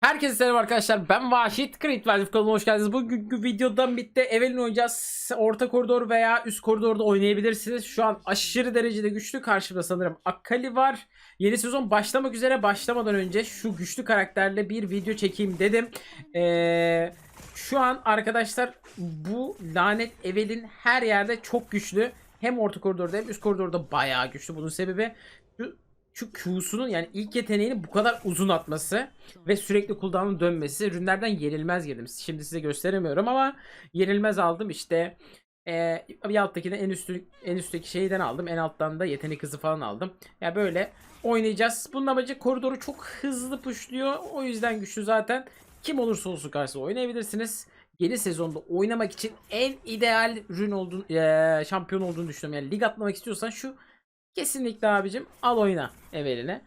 Herkese selam arkadaşlar. Ben Vahşit. Creed Valve kanalına hoş geldiniz. Bugünkü videodan bitti. Evelyn oynayacağız. Orta koridor veya üst koridorda oynayabilirsiniz. Şu an aşırı derecede güçlü. Karşımda sanırım Akali var. Yeni sezon başlamak üzere. Başlamadan önce şu güçlü karakterle bir video çekeyim dedim. Ee, şu an arkadaşlar bu lanet Evelyn her yerde çok güçlü. Hem orta koridorda hem üst koridorda bayağı güçlü. Bunun sebebi şu şu Q'sunun yani ilk yeteneğini bu kadar uzun atması ve sürekli cooldown'un dönmesi ürünlerden yenilmez girdim. Şimdi size gösteremiyorum ama yenilmez aldım işte ee, bir alttakini en üstü en üstteki şeyden aldım. En alttan da yetenek hızı falan aldım. Ya yani böyle oynayacağız. Bunun amacı koridoru çok hızlı pushluyor. O yüzden güçlü zaten. Kim olursa olsun karşısında oynayabilirsiniz. Yeni sezonda oynamak için en ideal ürün olduğunu, eee, şampiyon olduğunu düşünüyorum. Yani lig atlamak istiyorsan şu Kesinlikle abicim al oyna Eveline.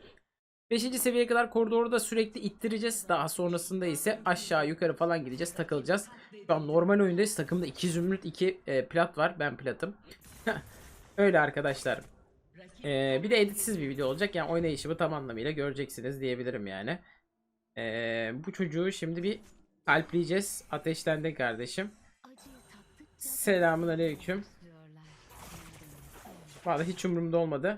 5. seviyeye kadar koridoru da sürekli ittireceğiz. Daha sonrasında ise aşağı yukarı falan gideceğiz takılacağız. Şu an normal oyundayız. Takımda 2 zümrüt 2 e, plat var. Ben platım. Öyle arkadaşlar. E, bir de editsiz bir video olacak. Yani oynayışımı tam anlamıyla göreceksiniz diyebilirim yani. E, bu çocuğu şimdi bir kalpleyeceğiz. Ateşlendi kardeşim. Selamun aleyküm. Vallahi hiç umurumda olmadı.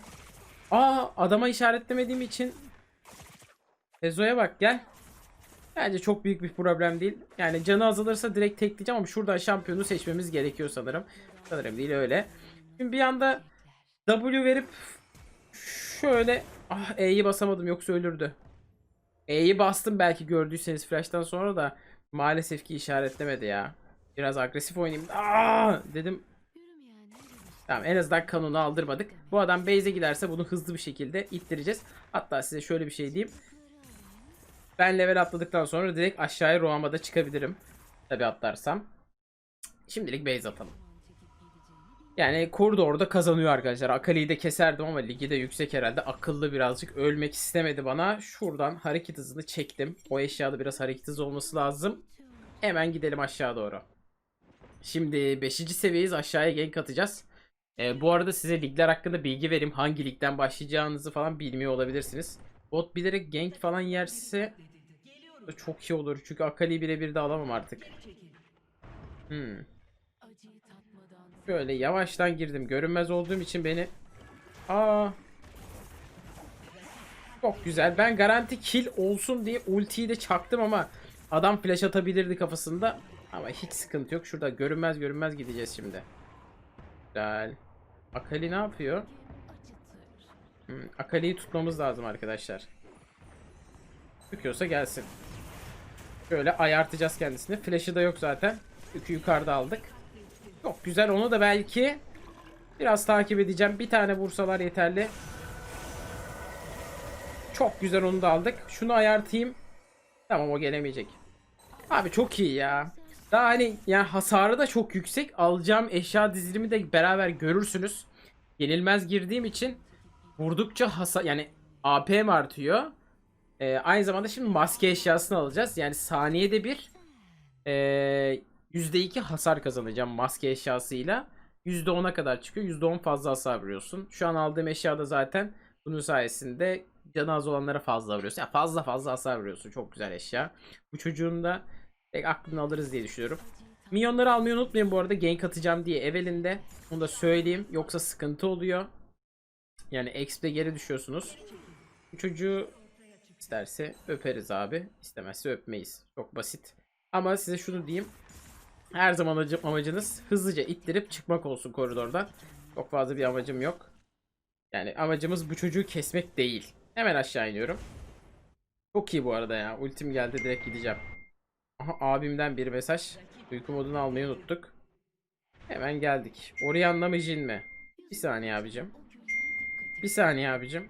Aa adama işaretlemediğim için Ezo'ya bak gel. Bence çok büyük bir problem değil. Yani canı azalırsa direkt tekleyeceğim ama şuradan şampiyonu seçmemiz gerekiyor sanırım. Sanırım değil öyle. Şimdi bir anda W verip şöyle ah E'yi basamadım yoksa ölürdü. E'yi bastım belki gördüyseniz flash'tan sonra da maalesef ki işaretlemedi ya. Biraz agresif oynayayım. Aa dedim Tamam en azından kanunu aldırmadık. Bu adam base'e giderse bunu hızlı bir şekilde ittireceğiz. Hatta size şöyle bir şey diyeyim. Ben level atladıktan sonra direkt aşağıya Roama'da çıkabilirim. Tabi atlarsam. Şimdilik base atalım. Yani koridorda kazanıyor arkadaşlar. Akali'yi de keserdim ama ligi de yüksek herhalde. Akıllı birazcık ölmek istemedi bana. Şuradan hareket hızını çektim. O eşyada biraz hareket hızı olması lazım. Hemen gidelim aşağı doğru. Şimdi 5. seviyeyiz. Aşağıya gank atacağız. E, bu arada size ligler hakkında bilgi vereyim. Hangi ligden başlayacağınızı falan bilmiyor olabilirsiniz. Bot bilerek gank falan yerse çok iyi olur. Çünkü Akali'yi birebir de alamam artık. Hmm. Böyle yavaştan girdim. Görünmez olduğum için beni... Aa. Çok güzel. Ben garanti kill olsun diye ultiyi de çaktım ama adam flash atabilirdi kafasında. Ama hiç sıkıntı yok. Şurada görünmez görünmez gideceğiz şimdi. Güzel. Akali ne yapıyor? Hmm, Akali'yi tutmamız lazım arkadaşlar. Çıkıyorsa gelsin. Şöyle ayartacağız kendisini. Flash'ı da yok zaten. Yükü yukarıda aldık. Çok güzel. Onu da belki biraz takip edeceğim. Bir tane vursalar yeterli. Çok güzel onu da aldık. Şunu ayartayım. Tamam o gelemeyecek. Abi çok iyi ya. Daha hani yani hasarı da çok yüksek. Alacağım eşya dizilimi de beraber görürsünüz. Yenilmez girdiğim için vurdukça hasar yani AP'm artıyor. Ee, aynı zamanda şimdi maske eşyasını alacağız. Yani saniyede bir ee, %2 hasar kazanacağım maske eşyasıyla. %10'a kadar çıkıyor. %10 fazla hasar vuruyorsun. Şu an aldığım eşyada zaten bunun sayesinde canı az olanlara fazla vuruyorsun. Yani fazla fazla hasar vuruyorsun. Çok güzel eşya. Bu çocuğun da Tek aklını alırız diye düşünüyorum. Minyonları almayı unutmayın bu arada. Gank atacağım diye Evelyn'de. Bunu da söyleyeyim. Yoksa sıkıntı oluyor. Yani XP'de geri düşüyorsunuz. Bu çocuğu isterse öperiz abi. İstemezse öpmeyiz. Çok basit. Ama size şunu diyeyim. Her zaman amacınız hızlıca ittirip çıkmak olsun koridorda. Çok fazla bir amacım yok. Yani amacımız bu çocuğu kesmek değil. Hemen aşağı iniyorum. Çok iyi bu arada ya. Ultim geldi direkt gideceğim. Aha, abimden bir mesaj. Uyku modunu almayı unuttuk. Hemen geldik. Orianna mı Jin mi? Bir saniye abicim. Bir saniye abicim.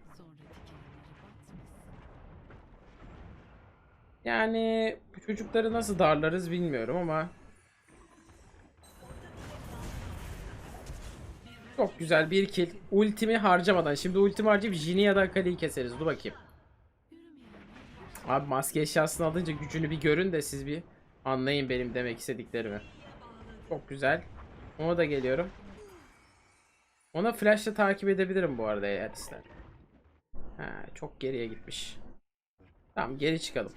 Yani bu çocukları nasıl darlarız bilmiyorum ama Çok güzel bir kill. Ultimi harcamadan. Şimdi ultimi harcayıp Jin'i ya da Akali'yi keseriz. Dur bakayım. Abi maske eşyasını alınca gücünü bir görün de siz bir anlayın benim demek istediklerimi. Çok güzel. Ona da geliyorum. Ona flashla takip edebilirim bu arada eğer ister. Ha, çok geriye gitmiş. Tamam geri çıkalım.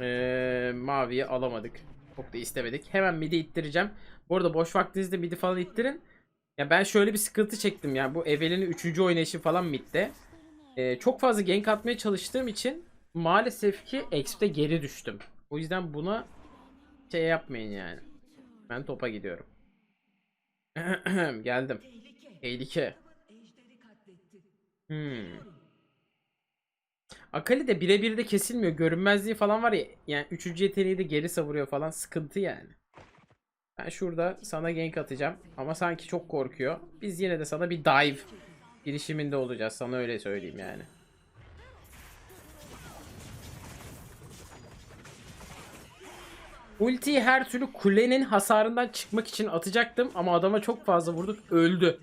Ee, maviyi alamadık. Çok da istemedik. Hemen midi ittireceğim. Bu arada boş vaktinizde midi falan ittirin. Ya ben şöyle bir sıkıntı çektim ya. Bu Evelyn'in 3. oynayışı falan midde. Ee, çok fazla gank atmaya çalıştığım için maalesef ki XP'de geri düştüm. O yüzden buna şey yapmayın yani. Ben topa gidiyorum. Geldim. Tehlike. Hmm. Akali de birebir de kesilmiyor. Görünmezliği falan var ya. Yani 3. yeteneği de geri savuruyor falan. Sıkıntı yani. Ben şurada sana gank atacağım. Ama sanki çok korkuyor. Biz yine de sana bir dive girişiminde olacağız. Sana öyle söyleyeyim yani. Ultiyi her türlü kulenin hasarından çıkmak için atacaktım. Ama adama çok fazla vurduk. Öldü.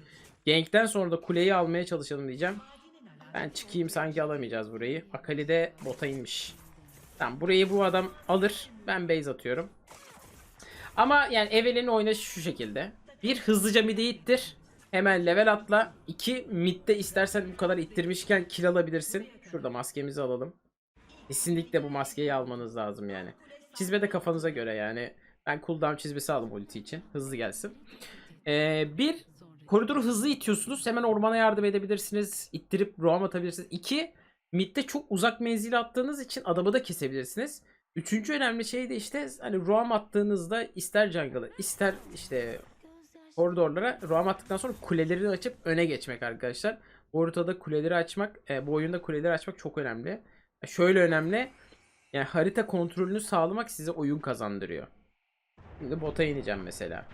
Gank'ten sonra da kuleyi almaya çalışalım diyeceğim. Ben çıkayım sanki alamayacağız burayı. Akali de bota inmiş. Tamam burayı bu adam alır. Ben base atıyorum. Ama yani Evelyn'in oynayışı şu şekilde. Bir hızlıca mid'e ittir. Hemen level atla. İki mid'de istersen bu kadar ittirmişken kill alabilirsin. Şurada maskemizi alalım. Kesinlikle bu maskeyi almanız lazım yani. Çizme de kafanıza göre yani. Ben cooldown çizmesi aldım ulti için. Hızlı gelsin. Ee, bir koridoru hızlı itiyorsunuz. Hemen ormana yardım edebilirsiniz. İttirip roam atabilirsiniz. İki midde çok uzak menzili attığınız için adamı da kesebilirsiniz. Üçüncü önemli şey de işte hani roam attığınızda ister jungle'a ister işte koridorlara roam attıktan sonra kuleleri açıp öne geçmek arkadaşlar. Bu haritada kuleleri açmak, e, bu oyunda kuleleri açmak çok önemli. Şöyle önemli. Yani harita kontrolünü sağlamak size oyun kazandırıyor. Şimdi bota ineceğim mesela.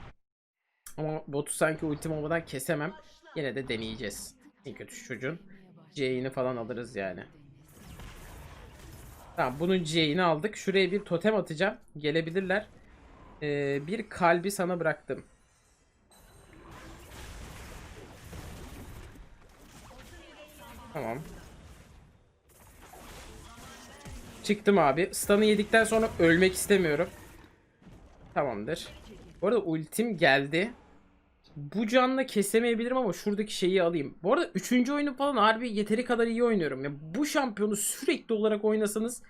Ama botu sanki ultim kesemem. Yine de deneyeceğiz. En kötü çocuğun C'ini falan alırız yani. Tamam bunun C'ini aldık. Şuraya bir totem atacağım. Gelebilirler. Ee, bir kalbi sana bıraktım. Tamam. Çıktım abi. Stun'ı yedikten sonra ölmek istemiyorum. Tamamdır. Bu arada ultim geldi. Bu canla kesemeyebilirim ama şuradaki şeyi alayım. Bu arada 3. oyunu falan harbi yeteri kadar iyi oynuyorum. Ya bu şampiyonu sürekli olarak oynasanız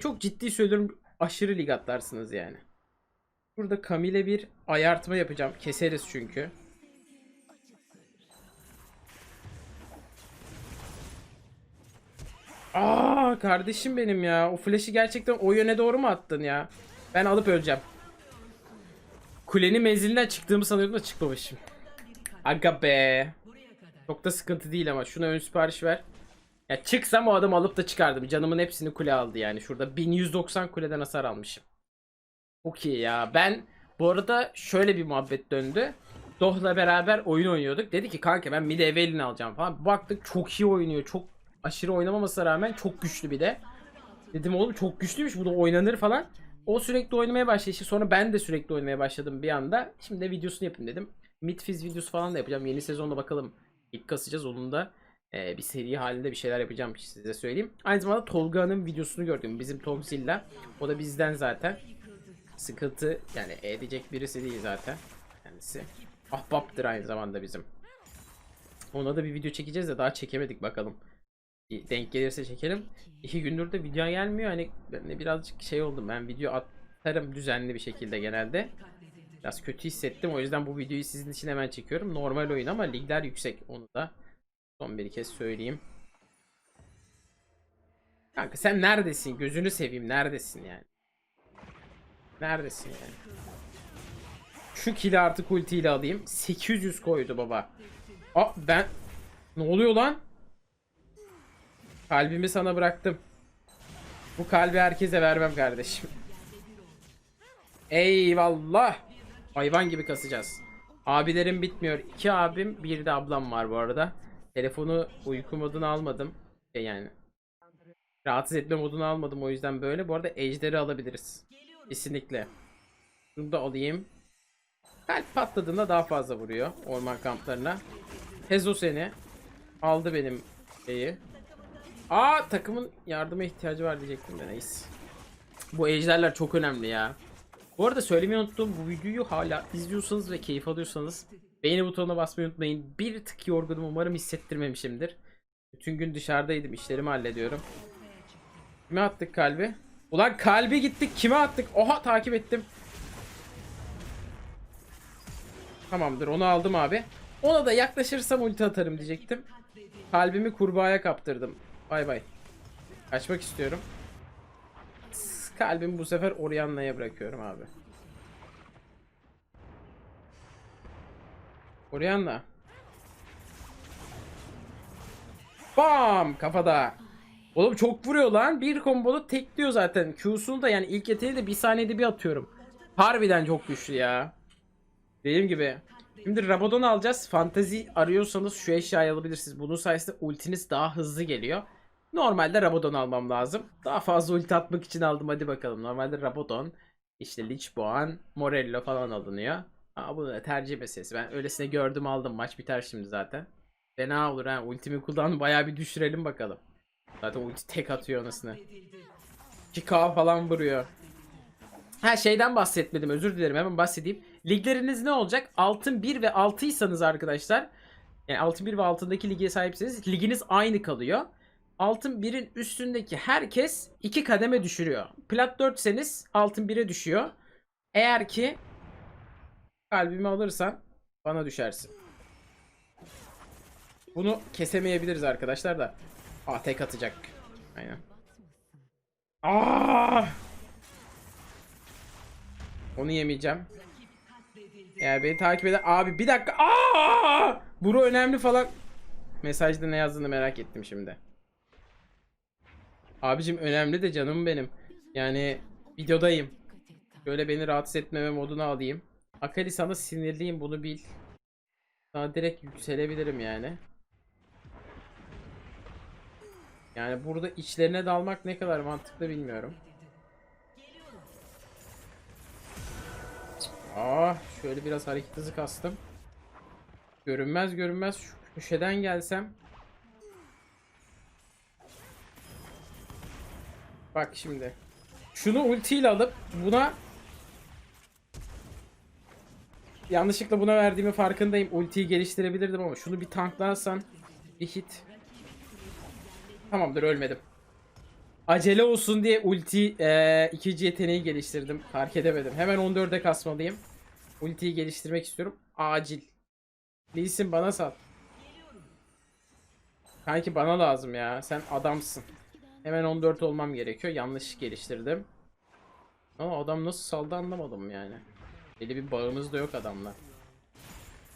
çok ciddi söylüyorum aşırı lig atlarsınız yani. Burada Camille bir ayartma yapacağım. Keseriz çünkü. Aa kardeşim benim ya. O flash'i gerçekten o yöne doğru mu attın ya? Ben alıp öleceğim. Kulenin menzilinden çıktığımı sanıyordum da çıkmamışım. Aga be. Çok da sıkıntı değil ama şuna ön sipariş ver. Ya çıksam o adam alıp da çıkardım. Canımın hepsini kule aldı yani. Şurada 1190 kuleden hasar almışım. Çok iyi ya. Ben bu arada şöyle bir muhabbet döndü. Doh'la beraber oyun oynuyorduk. Dedi ki kanka ben mid Evelyn alacağım falan. Baktık çok iyi oynuyor. Çok aşırı oynamamasına rağmen çok güçlü bir de. Dedim oğlum çok güçlüymüş bu da oynanır falan. O sürekli oynamaya başladı. İşte sonra ben de sürekli oynamaya başladım bir anda. Şimdi de videosunu yapayım dedim. Midfiz videosu falan da yapacağım. Yeni sezonda bakalım. İlk kasacağız onun da. e, bir seri halinde bir şeyler yapacağım size söyleyeyim. Aynı zamanda Tolga'nın videosunu gördüm. Bizim Togzilla. O da bizden zaten. Sıkıntı yani edecek birisi değil zaten. Kendisi. Ahbaptır aynı zamanda bizim. Ona da bir video çekeceğiz de daha çekemedik bakalım. Denk gelirse çekelim. İki gündür de video gelmiyor. Hani ben birazcık şey oldum. Ben video atarım düzenli bir şekilde genelde. Biraz kötü hissettim. O yüzden bu videoyu sizin için hemen çekiyorum. Normal oyun ama ligler yüksek. Onu da son bir kez söyleyeyim. Kanka sen neredesin? Gözünü seveyim. Neredesin yani? Neredesin yani? Şu kili artık ultiyle alayım. 800 koydu baba. Aa ben... Ne oluyor lan? Kalbimi sana bıraktım. Bu kalbi herkese vermem kardeşim. Eyvallah. Hayvan gibi kasacağız. Abilerim bitmiyor. İki abim bir de ablam var bu arada. Telefonu uyku moduna almadım. E yani. Rahatsız etme modunu almadım o yüzden böyle. Bu arada ejderi alabiliriz. Kesinlikle. Bunu da alayım. Kalp patladığında daha fazla vuruyor orman kamplarına. Hezo seni. Aldı benim şeyi. Aa takımın yardıma ihtiyacı var diyecektim de neyse. Bu ejderler çok önemli ya. Bu arada söylemeyi unuttum. Bu videoyu hala izliyorsanız ve keyif alıyorsanız beğeni butonuna basmayı unutmayın. Bir tık yorgunum umarım hissettirmemişimdir. Bütün gün dışarıdaydım işlerimi hallediyorum. Kime attık kalbi? Ulan kalbi gittik kime attık? Oha takip ettim. Tamamdır onu aldım abi. Ona da yaklaşırsam ulti atarım diyecektim. Kalbimi kurbağaya kaptırdım. Bay bay. Kaçmak istiyorum. Kalbimi bu sefer Orianna'ya bırakıyorum abi. Orianna. Bam! Kafada. Oğlum çok vuruyor lan. Bir komboda tekliyor zaten. Q'sunu da yani ilk yeteneği de bir saniyede bir atıyorum. Harbiden çok güçlü ya. Dediğim gibi. Şimdi Rabadon alacağız. Fantezi arıyorsanız şu eşyayı alabilirsiniz. Bunun sayesinde ultiniz daha hızlı geliyor. Normalde Rabadon almam lazım. Daha fazla ulti atmak için aldım. Hadi bakalım. Normalde Rabadon, işte Lich Boğan, Morello falan alınıyor. Aa, bu da tercih meselesi. Ben öylesine gördüm aldım. Maç biter şimdi zaten. Fena olur ha. Ultimi kullan bayağı bir düşürelim bakalım. Zaten ulti tek atıyor anasını. 2K falan vuruyor. Ha şeyden bahsetmedim özür dilerim hemen bahsedeyim. Ligleriniz ne olacak? Altın 1 ve 6'ysanız arkadaşlar. Yani altın 1 ve altındaki lige sahipseniz liginiz aynı kalıyor. Altın 1'in üstündeki herkes 2 kademe düşürüyor. Plat 4'seniz altın 1'e düşüyor. Eğer ki kalbimi alırsan bana düşersin. Bunu kesemeyebiliriz arkadaşlar da. Aa tek atacak. Aynen. Aa! Onu yemeyeceğim. Eğer beni takip eder... Abi bir dakika. Aa! Buru önemli falan. Mesajda ne yazdığını merak ettim şimdi. Abicim önemli de canım benim. Yani videodayım. Böyle beni rahatsız etmeme moduna alayım. Akali sana sinirliyim bunu bil. Sana direkt yükselebilirim yani. Yani burada içlerine dalmak ne kadar mantıklı bilmiyorum. Ah şöyle biraz hareket hızı kastım. Görünmez görünmez şu köşeden gelsem. Bak şimdi. Şunu ultiyle alıp buna Yanlışlıkla buna verdiğimi farkındayım. Ultiyi geliştirebilirdim ama şunu bir tanklarsan bir hit. Tamamdır ölmedim. Acele olsun diye ulti eee, ikinci yeteneği geliştirdim. Fark edemedim. Hemen 14'e kasmalıyım. Ultiyi geliştirmek istiyorum. Acil. Lee Sin bana sal. Kanki bana lazım ya. Sen adamsın. Hemen 14 olmam gerekiyor. Yanlış geliştirdim. Ama adam nasıl saldı anlamadım yani. Belli bir bağımız da yok adamla.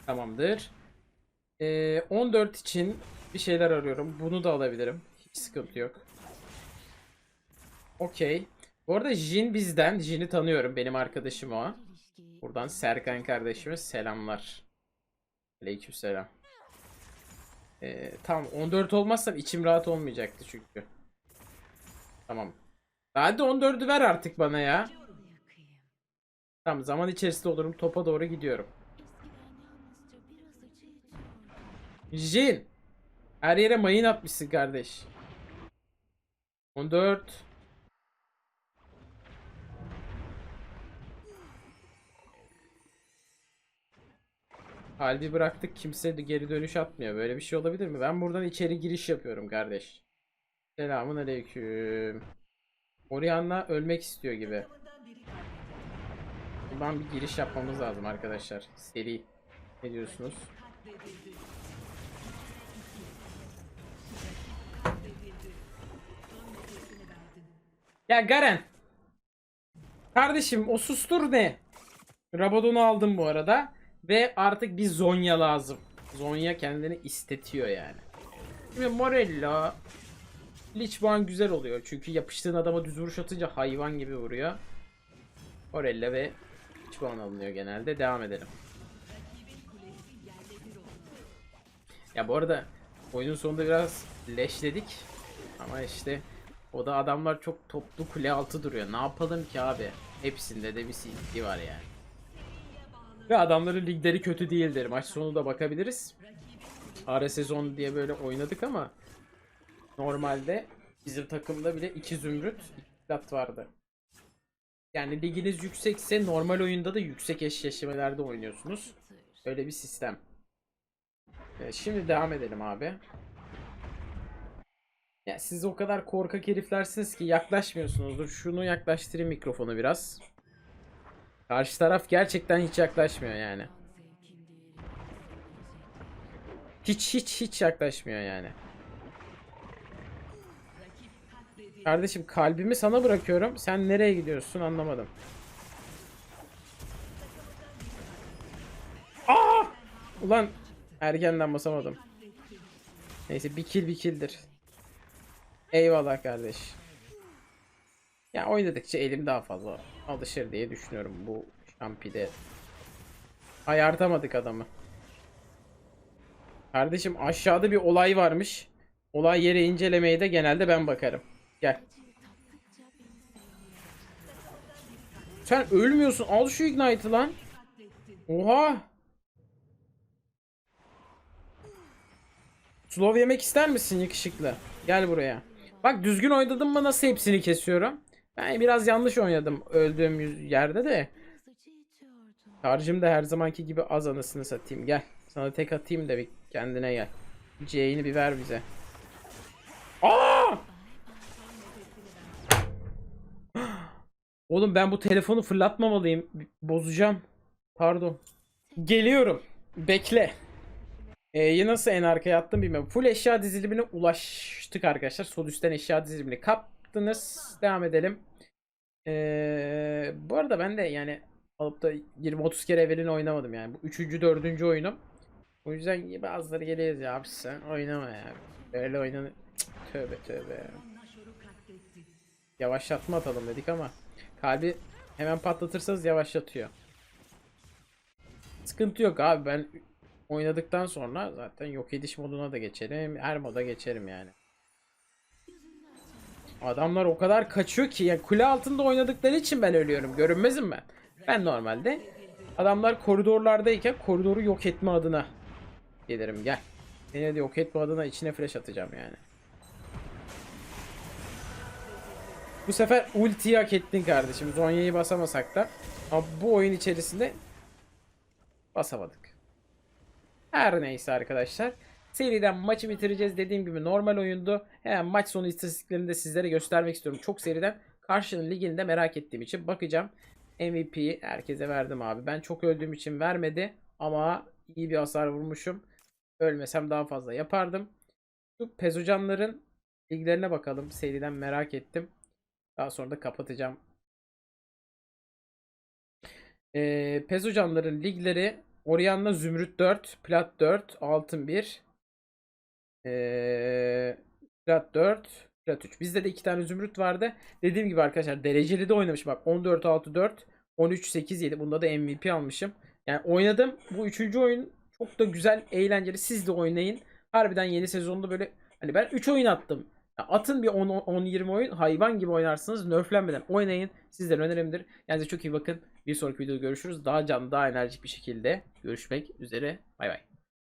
Tamamdır. Ee, 14 için bir şeyler arıyorum. Bunu da alabilirim. Hiç sıkıntı yok. Okey. Bu arada Jin bizden. Jin'i tanıyorum. Benim arkadaşım o. Buradan Serkan kardeşime selamlar. Aleykümselam. Ee, tamam 14 olmazsam içim rahat olmayacaktı çünkü. Tamam. Hadi 14'ü ver artık bana ya. Tamam zaman içerisinde olurum. Topa doğru gidiyorum. Jin. Her yere mayın atmışsın kardeş. 14. Halbi bıraktık kimse geri dönüş atmıyor. Böyle bir şey olabilir mi? Ben buradan içeri giriş yapıyorum kardeş. Selamun aleyküm. Orianna ölmek istiyor gibi. Buradan bir giriş yapmamız lazım arkadaşlar. Seri. Ne diyorsunuz? Ya Garen. Kardeşim o sustur ne? Rabadon'u aldım bu arada. Ve artık bir Zonya lazım. Zonya kendini istetiyor yani. Şimdi Morello Lichban güzel oluyor. Çünkü yapıştığın adama düz vuruş atınca hayvan gibi vuruyor. Morello ve Lichban alınıyor genelde. Devam edelim. Ya bu arada oyunun sonunda biraz leşledik. Ama işte o da adamlar çok toplu kule altı duruyor. Ne yapalım ki abi? Hepsinde de bir CT var yani. Ve adamların ligleri kötü değildir. Maç sonu da bakabiliriz. Ara sezon diye böyle oynadık ama normalde bizim takımda bile iki zümrüt, iki plat vardı. Yani liginiz yüksekse normal oyunda da yüksek eşleşmelerde oynuyorsunuz. Öyle bir sistem. Evet, şimdi devam edelim abi. Ya siz o kadar korkak heriflersiniz ki yaklaşmıyorsunuzdur. Şunu yaklaştırayım mikrofonu biraz. Karşı taraf gerçekten hiç yaklaşmıyor yani. Hiç hiç hiç yaklaşmıyor yani. Kardeşim kalbimi sana bırakıyorum. Sen nereye gidiyorsun anlamadım. Aa! Ulan erkenden basamadım. Neyse bir kill bir killdir. Eyvallah kardeş. Ya oynadıkça elim daha fazla alışır diye düşünüyorum bu şampide. Ayartamadık adamı. Kardeşim aşağıda bir olay varmış. Olay yeri incelemeye de genelde ben bakarım. Gel. Sen ölmüyorsun. Al şu ignite'ı lan. Oha. Slow yemek ister misin yakışıklı? Gel buraya. Bak düzgün oynadım mı nasıl hepsini kesiyorum. Ben biraz yanlış oynadım öldüğüm yerde de. Şarjım da her zamanki gibi az anasını satayım. Gel. Sana tek atayım da bir kendine gel. C'ini bir ver bize. Aa! Oğlum ben bu telefonu fırlatmamalıyım. Bozacağım. Pardon. Geliyorum. Bekle. Ee, nasıl en arkaya attım bilmiyorum. Full eşya dizilimine ulaştık arkadaşlar. Sol üstten eşya dizilimini kaptınız. Devam edelim. Ee, bu arada ben de yani alıp da 20-30 kere evvelini oynamadım yani. Bu 3. 4. oyunum. O yüzden bazıları geliyor ya abi sen oynama ya. Böyle oynanır. Tövbe tövbe. Yavaşlatma atalım dedik ama kalbi hemen patlatırsanız yavaşlatıyor. Sıkıntı yok abi ben oynadıktan sonra zaten yok ediş moduna da geçerim. Her moda geçerim yani. Adamlar o kadar kaçıyor ki ya kule altında oynadıkları için ben ölüyorum. Görünmezim ben. Ben normalde adamlar koridorlardayken koridoru yok etme adına gelirim gel. Seni de yok etme adına içine flash atacağım yani. Bu sefer ultiyi hak ettin kardeşim. Zonya'yı basamasak da. Ama bu oyun içerisinde basamadık. Her neyse arkadaşlar. Seriden maçı bitireceğiz. Dediğim gibi normal oyundu. Hemen maç sonu istatistiklerini de sizlere göstermek istiyorum. Çok seriden karşının ligini de merak ettiğim için bakacağım. MVP'yi herkese verdim abi. Ben çok öldüğüm için vermedi. Ama iyi bir hasar vurmuşum. Ölmesem daha fazla yapardım. Şu Pezocanların liglerine bakalım. Seriden merak ettim. Daha sonra da kapatacağım. Ee, Pezocanların ligleri Orianna Zümrüt 4, Plat 4, Altın 1, ee, Plat 4, Plat 3. Bizde de iki tane Zümrüt vardı. Dediğim gibi arkadaşlar dereceli de oynamışım. Bak 14 6 4, 13 8 7. Bunda da MVP almışım. Yani oynadım. Bu üçüncü oyun çok da güzel, eğlenceli. Siz de oynayın. Harbiden yeni sezonda böyle hani ben 3 oyun attım. Atın bir 10 10 20 oyun hayvan gibi oynarsınız. Nerflenmeden oynayın. Sizden önerimdir. Kendinize çok iyi bakın. Bir sonraki videoda görüşürüz. Daha canlı, daha enerjik bir şekilde görüşmek üzere. Bay bay.